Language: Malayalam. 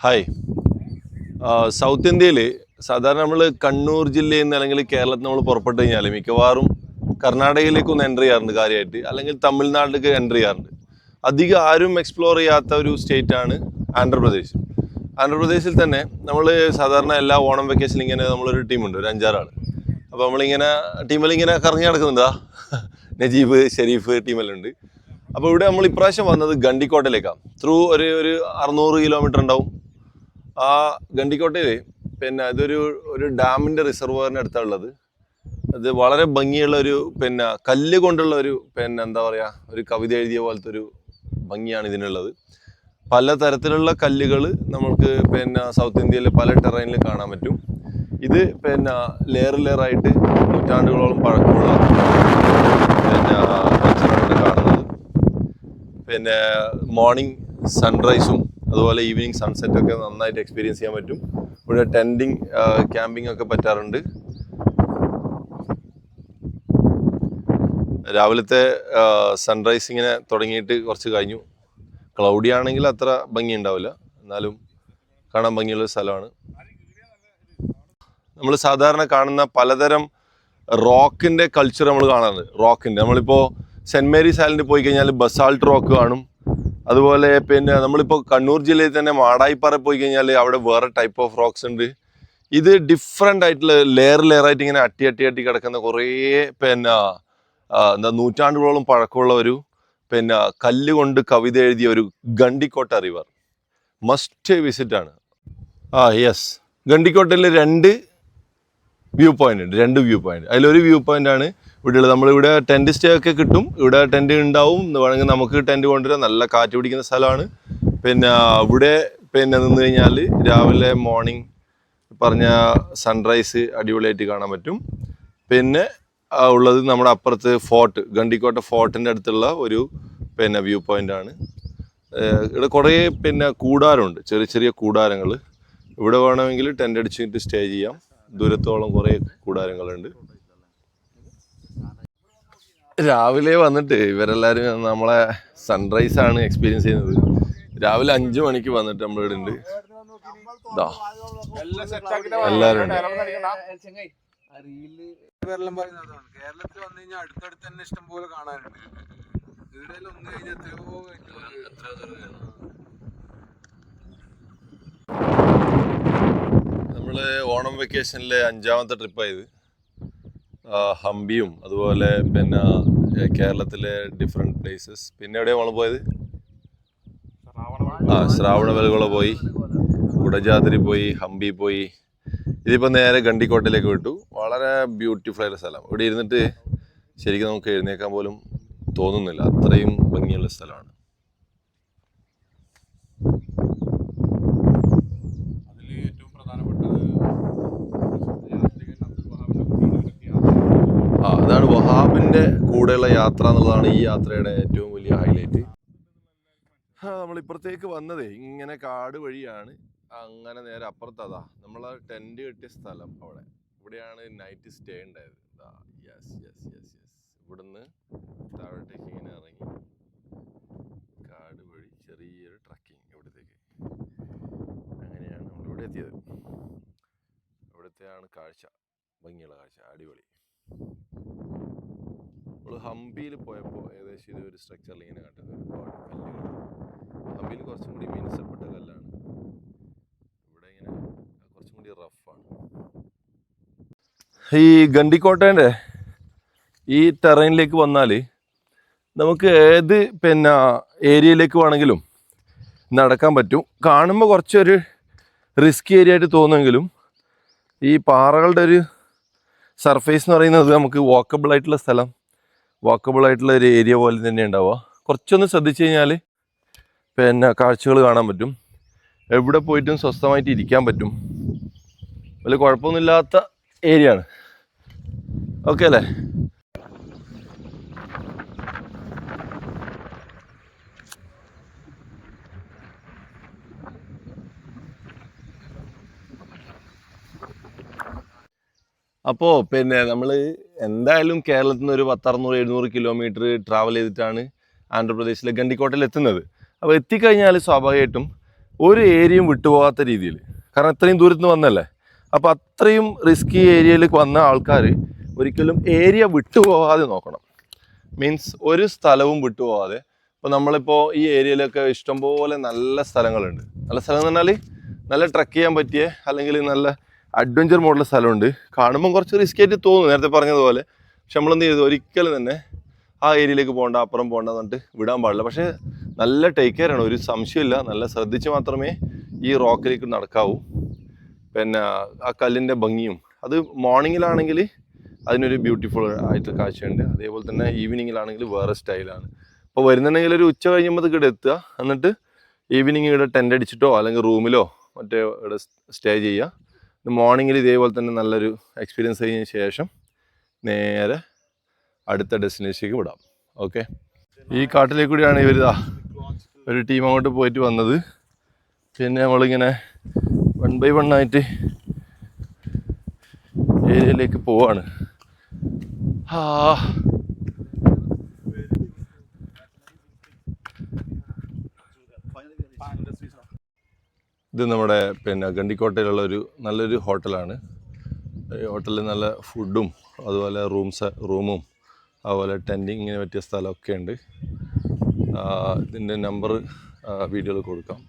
ഹായ് സൗത്ത് ഇന്ത്യയിൽ സാധാരണ നമ്മൾ കണ്ണൂർ ജില്ലയിൽ നിന്ന് അല്ലെങ്കിൽ കേരളത്തിൽ നമ്മൾ പുറപ്പെട്ട് കഴിഞ്ഞാൽ മിക്കവാറും കർണാടകയിലേക്ക് ഒന്ന് എന്റർ ചെയ്യാറുണ്ട് കാര്യമായിട്ട് അല്ലെങ്കിൽ തമിഴ്നാട്ടിലേക്ക് എന്റർ ചെയ്യാറുണ്ട്. അധികം ആരും എക്സ്പ്ലോർ ചെയ്യാത്ത ഒരു സ്റ്റേറ്റ് ആണ് ആന്ധ്രാപ്രദേശ്. ആന്ധ്രാപ്രദേശിൽ തന്നെ നമ്മൾ സാധാരണ എല്ലാ ഓണം വെക്കേഷനിൽ ഇങ്ങനെ നമ്മളൊരു ടീമുണ്ട്. ഒരു അഞ്ചാറാൾ അപ്പോൾ നമ്മളിങ്ങനെ ടീമിലിങ്ങനെ കറങ്ങി നടക്കുന്നുണ്ടാ. നജീബ് ഷെരീഫ് ടീമെല്ലാം ഉണ്ട്. അപ്പോൾ ഇവിടെ നമ്മൾ ഇപ്രാവശ്യം വന്നത് ഗണ്ടിക്കോട്ടയിലേക്കാണ് ത്രൂ ഒരു ഒരു അറുന്നൂറ് കിലോമീറ്റർ ഉണ്ടാവും. ആ ഗണ്ടിക്കോട്ടയിൽ പിന്നെ ഇതൊരു ഒരു ഡാമിന്റെ റിസർവറിന് അടുത്തുള്ളത് അത് വളരെ ഭംഗിയുള്ള ഒരു പിന്നെ കല്ല് കൊണ്ടുള്ള ഒരു പിന്നെ എന്താ പറയുക ഒരു കവിത എഴുതിയ പോലത്തെ ഒരു ഭംഗിയാണ് ഇതിനുള്ളത്. പല തരത്തിലുള്ള കല്ലുകൾ നമുക്ക് പിന്നെ സൗത്ത് ഇന്ത്യയിൽ പല ടെറൈനിൽ കാണാൻ പറ്റും. ഇത് പിന്നെ ലെയർ ലെയറായിട്ട് നൂറ്റാണ്ടുകളോളം പഴക്കമുള്ള പിന്നെ കാണുന്നത്. പിന്നെ മോർണിംഗ് സൺറൈസും അതുപോലെ ഈവനിങ് സൺസെറ്റ് ഒക്കെ നന്നായിട്ട് എക്സ്പീരിയൻസ് ചെയ്യാൻ പറ്റും. ഇവിടെ ടെന്റിങ് ക്യാമ്പിംഗ് ഒക്കെ പറ്റാറുണ്ട്. രാവിലത്തെ സൺറൈസ് ഇങ്ങനെ തുടങ്ങിയിട്ട് കുറച്ച് കഴിഞ്ഞു. ക്ലൗഡി ആണെങ്കിൽ അത്ര ഭംഗി ഉണ്ടാവില്ല. എന്നാലും കാണാൻ ഭംഗിയുള്ള സ്ഥലമാണ്. നമ്മൾ സാധാരണ കാണുന്ന പലതരം റോക്കിന്റെ കൾച്ചർ നമ്മൾ കാണാറുണ്ട്. റോക്കിന്റെ നമ്മളിപ്പോൾ സെന്റ് മേരീസ് ഐലൻഡിൽ പോയി കഴിഞ്ഞാൽ ബസാൾട്ട് റോക്ക് കാണും. അതുപോലെ പിന്നെ നമ്മളിപ്പോൾ കണ്ണൂർ ജില്ലയിൽ തന്നെ മാടായിപ്പാറ പോയി കഴിഞ്ഞാൽ അവിടെ വേറെ ടൈപ്പ് ഓഫ് റോക്സ് ഉണ്ട്. ഇത് ഡിഫറെന്റ് ആയിട്ടുള്ള ലെയർ ലെയർ ആയിട്ട് ഇങ്ങനെ അട്ടി അട്ടി അട്ടി കിടക്കുന്ന കുറേ പിന്നെ എന്താ നൂറ്റാണ്ടുകളോളം പഴക്കമുള്ള ഒരു പിന്നെ കല്ല് കൊണ്ട് കവിത എഴുതിയ ഒരു ഗണ്ടിക്കോട്ട റിവർ മസ്റ്റ് വിസിറ്റ് ആണ്. ആ യെസ് ഗണ്ടിക്കോട്ടയിൽ രണ്ട് വ്യൂ പോയിന്റ് ഉണ്ട്. രണ്ട് വ്യൂ പോയിന്റ് അതിലൊരു വ്യൂ പോയിന്റ് ആണ് ഇവിടെ നമ്മൾ നമ്മളിവിടെ ടെന്റ് സ്റ്റേ ഒക്കെ കിട്ടും. ഇവിടെ ടെന്റ് ഉണ്ടാവും. വേണമെങ്കിൽ നമുക്ക് ടെന്റ് കൊണ്ടുവരാം. നല്ല കാറ്റ് പിടിക്കുന്ന സ്ഥലമാണ്. പിന്നെ ഇവിടെ പിന്നെ നിന്ന് കഴിഞ്ഞാൽ രാവിലെ മോർണിംഗ് പറഞ്ഞ സൺറൈസ് അടിപൊളിയായിട്ട് കാണാൻ പറ്റും. പിന്നെ ഉള്ളത് നമ്മുടെ അപ്പുറത്ത് ഫോർട്ട് ഗണ്ടിക്കോട്ട ഫോർട്ടിന്റെ അടുത്തുള്ള ഒരു പിന്നെ വ്യൂ പോയിന്റ് ആണ്. ഇവിടെ കുറേ പിന്നെ കൂടാരമുണ്ട്. ചെറിയ ചെറിയ കൂടാരങ്ങൾ ഇവിടെ വേണമെങ്കിൽ ടെന്റ് അടിച്ചിട്ട് സ്റ്റേ ചെയ്യാം. ദൂരത്തോളം കുറേ കൂടാരങ്ങളുണ്ട്. രാവിലെ വന്നിട്ട് ഇവരെല്ലാവരും നമ്മളെ സൺറൈസ് ആണ് എക്സ്പീരിയൻസ് ചെയ്യുന്നത്. രാവിലെ അഞ്ചു മണിക്ക് വന്നിട്ട് ഉണ്ട് ഇതാ എല്ലാവരും ഉണ്ട് പറയുന്നത് കേരളത്തിൽ വന്നു കഴിഞ്ഞാൽ അടുത്തടുത്ത് തന്നെ ഇഷ്ടം പോലെ കാണാനുണ്ട്. ഇവിടെ ഒന്ന് കഴിഞ്ഞാൽ എത്രയോ കഴിഞ്ഞു നമ്മൾ ഓണം വെക്കേഷനിലെ അഞ്ചാമത്തെ ട്രിപ്പായത് ഹംപിയും അതുപോലെ പിന്നെ കേരളത്തിലെ ഡിഫറെന്റ് പ്ലേസസ് പിന്നെ എവിടെയാണ് നമ്മൾ പോയത്? ആ ശ്രാവണബലകുള പോയി. കുടജാതിരി പോയി ഹംപി പോയി. ഇതിപ്പോൾ നേരെ ഗണ്ടിക്കോട്ടയിലേക്ക് വിട്ടു. വളരെ ബ്യൂട്ടിഫുൾ ആയ സ്ഥലം. ഇവിടെ ഇരുന്നിട്ട് ശരിക്കും നമുക്ക് എഴുന്നേക്കാൻ പോലും തോന്നുന്നില്ല. അത്രയും ഭംഗിയുള്ള സ്ഥലമാണ് അതിൽ ഏറ്റവും പ്രധാനപ്പെട്ടത് യാത്രികൻ അബ്ദുൽ വഹാബിന്റെ കൂടെയുള്ള യാത്ര ആ അതാണ് വഹാബിന്റെ കൂടെയുള്ള യാത്ര എന്നുള്ളതാണ് ഈ യാത്രയുടെ ഏറ്റവും വലിയ ഹൈലൈറ്റ് ഇപ്പുറത്തേക്ക് വന്നതേ ഇങ്ങനെ കാട് വഴിയാണ്. അങ്ങനെ നേരെ അപ്പുറത്തതാ നമ്മൾ ടെന്റ് കെട്ടിയ സ്ഥലം അവിടെ. ഇവിടെയാണ് നൈറ്റ് സ്റ്റേ ഉണ്ടായത്. യെസ് യെസ് യെസ് യെസ് ഇവിടുന്ന് താഴോട്ടേക്ക് ഇങ്ങനെ ഇറങ്ങി. കാട് വഴി ചെറിയൊരു ട്രക്കിംഗ് ഇവിടത്തേക്ക്. അങ്ങനെയാണ് നമ്മൾ ഇവിടെ എത്തിയത്. ഇവിടുത്തെയാണ് കാഴ്ച ഭംഗിയുള്ള കാഴ്ച അടിപൊളി. ഹംപിയിൽ പോയപ്പോൾ ഏകദേശം ഇത് ഒരു സ്ട്രക്ചറിൽ ഇങ്ങനെ കണ്ടത്. ഒരുപാട് കല്ലുകൾ ഹംപിയിൽ കുറച്ചും കൂടി മിനുസപ്പെട്ട കല്ലാണ്. ഇവിടെ ഇങ്ങനെ കുറച്ചും കൂടി റഫാണ് ഈ ഗണ്ടിക്കോട്ടേന്റെ ഈ ടെറൈനിലേക്ക് വന്നാൽ നമുക്ക് ഏത് പിന്നെ ഏരിയയിലേക്ക് വേണമെങ്കിലും നടക്കാൻ പറ്റും. കാണുമ്പോൾ കുറച്ചൊരു റിസ്ക് ഏരിയ ആയിട്ട് തോന്നുമെങ്കിലും ഈ പാറകളുടെ ഒരു സർഫേസ് എന്ന് പറയുന്നത് നമുക്ക് വാക്കബിൾ ആയിട്ടുള്ള സ്ഥലം. വാക്കബിൾ ആയിട്ടുള്ള ഒരു ഏരിയ പോലെ തന്നെ ഉണ്ടാവുക. കുറച്ചൊന്ന് ശ്രദ്ധിച്ചു കഴിഞ്ഞാൽ പിന്നെ കാഴ്ചകൾ കാണാൻ പറ്റും. എവിടെ പോയിട്ടും സ്വസ്ഥമായിട്ട് ഇരിക്കാൻ പറ്റും. വലിയ കുഴപ്പമൊന്നുമില്ലാത്ത ഏരിയ ആണ്. ഓക്കെ അല്ലേ? അപ്പോൾ പിന്നെ നമ്മൾ എന്തായാലും കേരളത്തിൽ നിന്ന് ഒരു പത്തറുന്നൂറ് എഴുന്നൂറ് കിലോമീറ്റർ ട്രാവൽ ചെയ്തിട്ടാണ് ആന്ധ്രാപ്രദേശിലെ ഗണ്ടിക്കോട്ടയിൽ എത്തുന്നത്. അപ്പോൾ എത്തിക്കഴിഞ്ഞാൽ സ്വാഭാവികമായിട്ടും ഒരു ഏരിയയും വിട്ടുപോകാത്ത രീതിയിൽ കാരണം ഇത്രയും ദൂരത്ത് നിന്ന് വന്നല്ലേ? അപ്പോൾ അത്രയും റിസ്കി ഏരിയയിലേക്ക് വന്ന ആൾക്കാർ ഒരിക്കലും ഏരിയ വിട്ടുപോകാതെ നോക്കണം. മീൻസ് ഒരു സ്ഥലവും വിട്ടുപോകാതെ. ഇപ്പോൾ നമ്മളിപ്പോൾ ഈ ഏരിയയിലൊക്കെ ഇഷ്ടംപോലെ നല്ല സ്ഥലങ്ങളുണ്ട്. നല്ല സ്ഥലം എന്ന് പറഞ്ഞാൽ നല്ല ട്രക്ക് ചെയ്യാൻ പറ്റിയ അല്ലെങ്കിൽ നല്ല അഡ്വഞ്ചർ മോഡൽ സ്ഥലമുണ്ട്. കാണുമ്പോൾ കുറച്ച് റിസ്ക് ആയിട്ട് തോന്നും നേരത്തെ പറഞ്ഞതുപോലെ. പക്ഷെ നമ്മളെന്ത് ചെയ്തു? ഒരിക്കലും തന്നെ ആ ഏരിയയിലേക്ക് പോകണ്ട അപ്പുറം പോകണ്ട എന്നിട്ട് വിടാൻ പാടില്ല. പക്ഷേ നല്ല ടേക്ക് കെയർ ആണ്. ഒരു സംശയമില്ല നല്ല ശ്രദ്ധിച്ച് മാത്രമേ ഈ റോക്കിലേക്ക് നടക്കാവൂ. പിന്നെ ആ കല്ലിന്റെ ഭംഗിയും. അത് മോർണിംഗിലാണെങ്കിൽ അതിനൊരു ബ്യൂട്ടിഫുൾ ആയിട്ടുള്ള കാഴ്ചയുണ്ട്. അതേപോലെ തന്നെ ഈവനിങ്ങിലാണെങ്കിൽ വേറെ സ്റ്റൈലാണ്. അപ്പോൾ വരുന്നുണ്ടെങ്കിൽ ഒരു ഉച്ച കഴിയുമ്പോൾ ഇവിടെ എത്തുക. എന്നിട്ട് ഈവനിങ് ഇവിടെ ടെന്റ് അടിച്ചിട്ടോ അല്ലെങ്കിൽ റൂമിലോ മറ്റേ ഇവിടെ സ്റ്റേ ചെയ്യുക. മോർണിംഗിൽ ഇതേപോലെ തന്നെ നല്ലൊരു എക്സ്പീരിയൻസ് കഴിഞ്ഞ ശേഷം നേരെ അടുത്ത ഡെസ്റ്റിനേഷനിലേക്ക് വിടാം. ഓക്കെ ഈ കാട്ടിലേക്ക് കൂടിയാണ് ഇവരിതാ ഒരു ടീം അങ്ങോട്ട് പോയിട്ട് വന്നത്. പിന്നെ നമ്മളിങ്ങനെ വൺ ബൈ വൺ ആയിട്ട് ഏരിയയിലേക്ക് പോവാണ്. ആ ഇത് നമ്മുടെ പിന്നെ ഗണ്ടിക്കോട്ടയിലുള്ള ഒരു നല്ലൊരു ഹോട്ടലാണ്. ഈ ഹോട്ടലിൽ നല്ല ഫുഡും അതുപോലെ റൂംസ് റൂമും അതുപോലെ ടെന്റിങ്ങിന് പറ്റിയ സ്ഥലമൊക്കെ ഉണ്ട്. ഇതിന്റെ നമ്പർ വീഡിയോയിൽ കൊടുക്കാം.